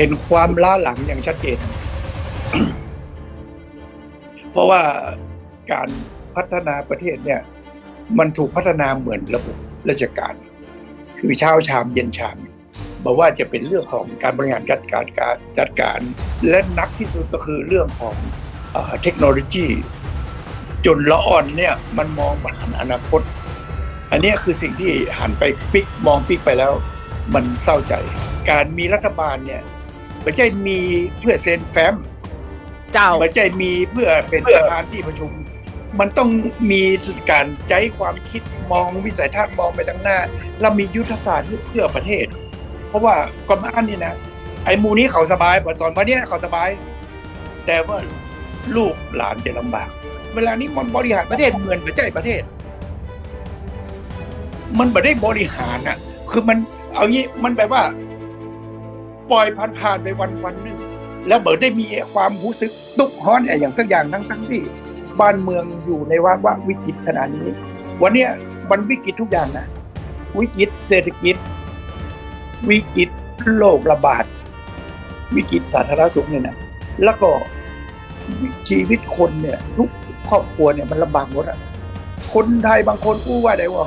ห็นความล้าหลังอย่างชัดเจน เพราะว่าการพัฒนาประเทศเนี่ย มันถูกพัฒนาเหมือนระบบราชการ คือเช้าชามเย็นชามบอกว่าจะเป็นเรื่องของการบริหารจัดการการจัดการ และนักที่สุดก็คือเรื่องของเอ่อเทคโนโลยี จนละอ่อนเนี่ยมันมองผ่านอนาคต อันนี้คือสิ่งที่หันไปปิกมองปิกไปแล้ว มันเศร้าใจ การมีรัฐบาลเนี่ย ไม่ใช่มีเพื่อเซ็นแฟ้มเจ้าไม่ใช่มีเพื่อเป็นประธานที่ประชุม มันต้องมีการใจความคิดมองวิสัยทัศน์มองไปข้างหน้า แล้วมียุทธศาสตร์เพื่อประเทศ เพราะว่าก่อนมาอันนี่นะไอ้หมูนี้เขาสบายตอนวันนี้เขาสบาย แต่ว่าลูกหลานจะลำบาก เวลานี้มันบริหารประเทศเหมือนประเทศประเทศ มันไม่ได้บริหารอะ คือมันเอางี้มันแบบว่า ปล่อยผ่านๆไปวันวันๆหนึ่งแล้วเบิร์ดได้มีความรู้สึกตุกฮ้อนอะไรอย่างสักอย่างทั้งทั้งๆที่บ้านเมืองอยู่ในว่าว่าวิกฤตขนาดนี้ วันเนี้ยมันวิกฤตทุกอย่างนะ วิกฤตเศรษฐกิจ วิกฤตโรคระบาด วิกฤตสาธารณสุขเนี่ยนะแล้วก็ชีวิตคนเนี่ยทุกครอบครัวเนี่ยมันลำบากหมดอะคนไทยบางคนอู้ว่าได้ว่า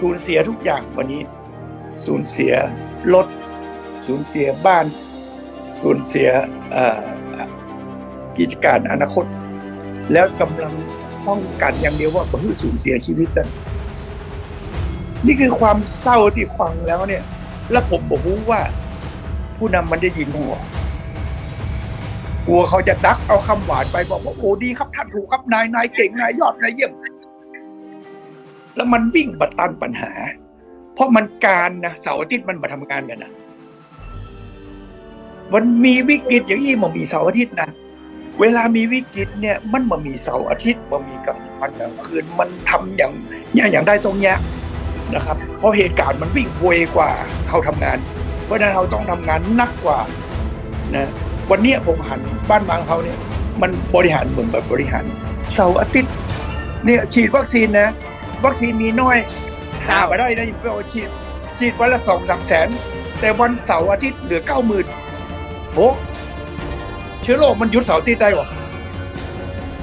สูญเสียทุกอย่างวันนี้ สูญเสียรถ สูญเสียบ้าน สูญเสียกิจการอนาคต แล้วกำลังป้องกันอย่างเดียวว่าเพื่อสูญเสียชีวิตนั่นนี่คือความเศร้าที่ฟังแล้วเนี่ย แล้วผมบอกว่า ผู้นำมันได้ยินหัวกลัวเขาจะดักเอาคำหวานไปบอกว่าโอ้ดีครับท่านถูกครับนายนายเก่งนายยอดนายเยี่ยม แล้วมันวิ่งบัดตันปัญหา เพราะมันการนะเสาร์อาทิตย์มันมาทำงานกันนะ มันมีวิกฤตอย่างนี้มันมีเสาร์อาทิตย์นะเวลามีวิกฤตเนี่ยมันมามีเสาร์อาทิตย์มันมีกลางวันกลางคืนมันทำอย่างเนี่ยอย่างได้ตรงเนี้ยนะครับ เพราะเหตุการณ์มันวิ่งเวกว่าเขาทำงาน เพราะฉะนั้นเราต้องทำงานหนักกว่านะวันเนี้ยผมหันบ้านบางเขาเนี่ยมันบริหารเหมือนแบบบริหารเสาร์อาทิตย์เนี่ยฉีดวัคซีนนะวัคซีนมีน้อยหามาได้นะเพราะว่าฉีดฉีดวันละสองสามแสนแต่วันเสาร์อาทิตย์เหลือเก้าหมื่น โหเชื้อโรคมันหยุดเสาร์อาทิตย์ได้หรอ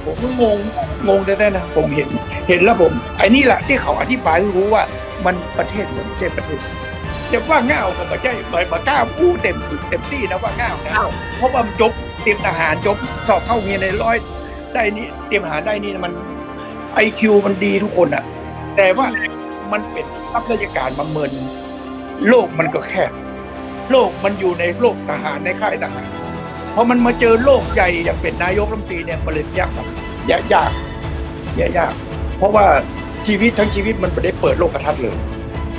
ผมก็งงงงได้ๆนะ ผมเห็น เห็นแล้วผม ไอ้นี่แหละที่เขาอธิบายให้รู้ว่า มันประเทศเหมือนไม่ใช่ประเทศจะว่าง่าวก็ไม่ใช่ไม่มากล้าอู้เต็มเต็มที่นะว่าง่าวนะอ้าวเพราะว่ามันจบเตรียมทหารจบสอบเข้าเรียนในร้อยได้นี่เตรียมทหารได้นี่มันไอคิวมันดีทุกคนอะแต่ว่ามันเป็นรับราชการมาเมินโลกมันก็แคบ โลกมันอยู่ในโลกทหารในค่ายทหารพอมันมาเจอโลกใหญ่อย่างเป็นนายกรัฐมนตรีเนี่ยมันเลยยากครับยากยากยากยาก เพราะว่าชีวิตทั้งชีวิตมันไม่ได้เปิดโลกกระทัศน์เลย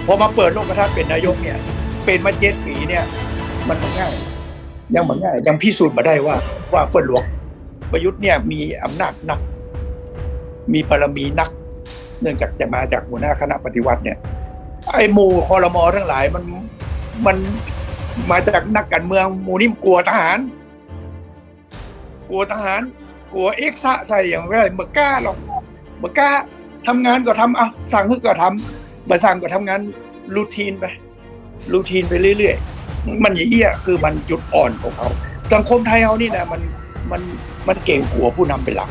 พอมาเปิดโลกกระทัศน์เป็นนายกเนี่ย เป็นมาเจ็ดปีเนี่ย มันง่าย ยังมือนง่ายยังพิสูจน์มาได้ว่า ว่าเพื่อนหลวงประยุทธ์เนี่ยมีอำนาจนัก มีบารมีนัก เนื่องจากจะมาจากหัวหน้าคณะปฏิวัติเนี่ยไอ้หมู่คอรมอทั้งหลายมันมัน มาจากนักการเมืองหมู่นี่กลัวทหาร กลัวทหาร กลัวเอ็กซ์ซะใส่อย่างไรเมื่อกล้าหรอกเมื่อกล้าทำงานก็ทำอะสั่งก็ทำมาสั่งก็ทำงานรูทีนไปรูทีนไปเรื่อยๆ มันอย่างเอี้ยคือมันจุดอ่อนของเขาสังคมไทยเขานี่นะมันมันมันเก่งหัวผู้นำเป็นหลัก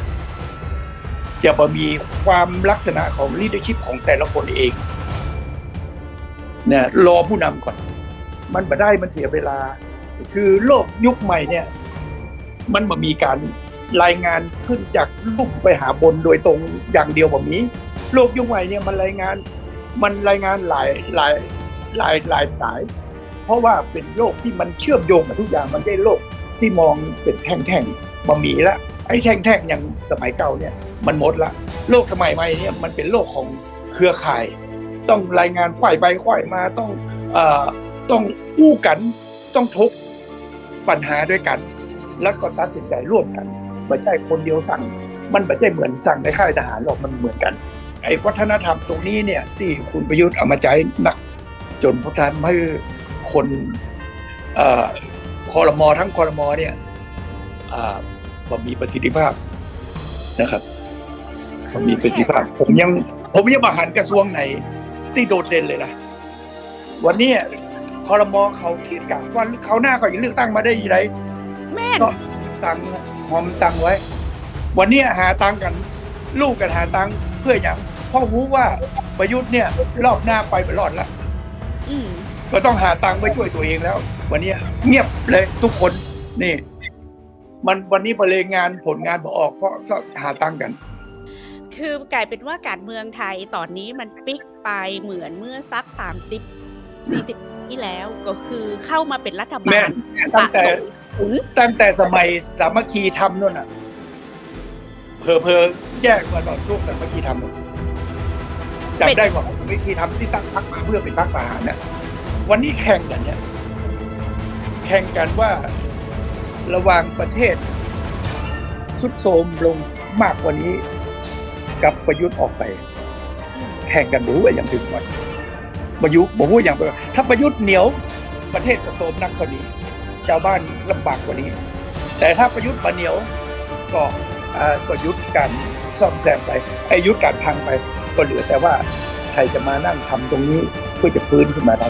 จะบ่มีความลักษณะของ leadership ของแต่ละคนเองเนี่ยรอผู้นำก่อน มันมาได้มันเสียเวลา คือโลกยุคใหม่เนี่ย มันมามีการรายงานขึ้นจากลุ่มไปหาบนโดยตรงอย่างเดียวแบบนี้ โลกยุคใหม่เนี่ยมันรายงานมันรายงานหลายหลายหลายหลายสาย เพราะว่าเป็นโลกที่มันเชื่อมโยงกับทุกอย่างมันไม่ได้โลกที่มองเป็นแท่งๆมามีละไอ้แท่งๆอย่างสมัยเก่าเนี่ยมันหมดละ โลกสมัยใหม่เนี่ยมันเป็นโลกของเครือข่าย ต้องรายงานข่อยไปข่อยมาต้องเอ่อ ต้องอู้กันต้องทุกปัญหาด้วยกัน แล้วก็ตัดสินใจร่วมกันไม่ใช่คนเดียวสั่ง มันไม่ใช่เหมือนสั่งในค่ายทหารหรอกมันเหมือนกัน ไอ้วัฒนธรรมตรงนี้เนี่ย ที่คุณประยุทธ์เอามาใช้หนัก จนพทำให้คนเอ่อคอรมอทั้งคอรมอเนี่ยอ่าบ่มีประสิทธิภาพนะครับบ่มีประสิทธิภาพ ผมยัง ผมยังมาหันกระทรวงไหนที่โดดเด่นเลยนะวันนี้ คอรมอเขาคิดกะว่าเขาหน้าเขาจะเลือกตั้งมาได้ยังไงแม่นก็ตังค์หอมตังค์ไว้ วันนี้หาตังค์กัน ลูกกันหาตังค์เพื่ออย่างเพ่อรู้ว่าประยุทธ์เนี่ย รอบหน้าไปไม่รอดละอืมก็ต้องหาตังค์ไว้ช่วยตัวเองแล้ว วันนี้เงียบเลยทุกคนนี่ มันวันนี้พอเลยงานผลงานบอออกเพราะหาตังค์กัน คือกลายเป็นว่าการเมืองไทยตอนนี้มันปิกไปเหมือนเมื่อสักสามสิบสี่สิบ ที่แล้วก็คือเข้ามาเป็นรัฐบาแม่ลนตั้งแต่สะสมผลตั้งแต่สมัยสามัคคีทำนู่นน่ะเพอเพอๆแยกมาตอนช่วงสามัคคีทำนู่นจำได้ว่าสามัคคีทำที่ตั้งพรรคมาเพื่อเป็นพรรคประหารเนี่ยวันนี้แข่งกันเนี่ย แข่งกันว่าระหว่างประเทศสุดโทรมลงมากกว่านี้ กับประยุทธ์ออกไป แข่งกันรู้ว่าอย่างถึงวัน ประยุทธ์บอกว่าอย่างถ้าประยุทธ์เหนียวประเทศก็โสมนักคดีชาวบ้านลำบากกว่านี้ แต่ถ้าประยุทธ์มาเหนียวก็ก็ยุดการซ่อมแซมไปไอ้ยุดการพังไป ก็เหลือแต่ว่าใครจะมานั่งทำตรงนี้เพื่อจะฟื้นขึ้นมาได้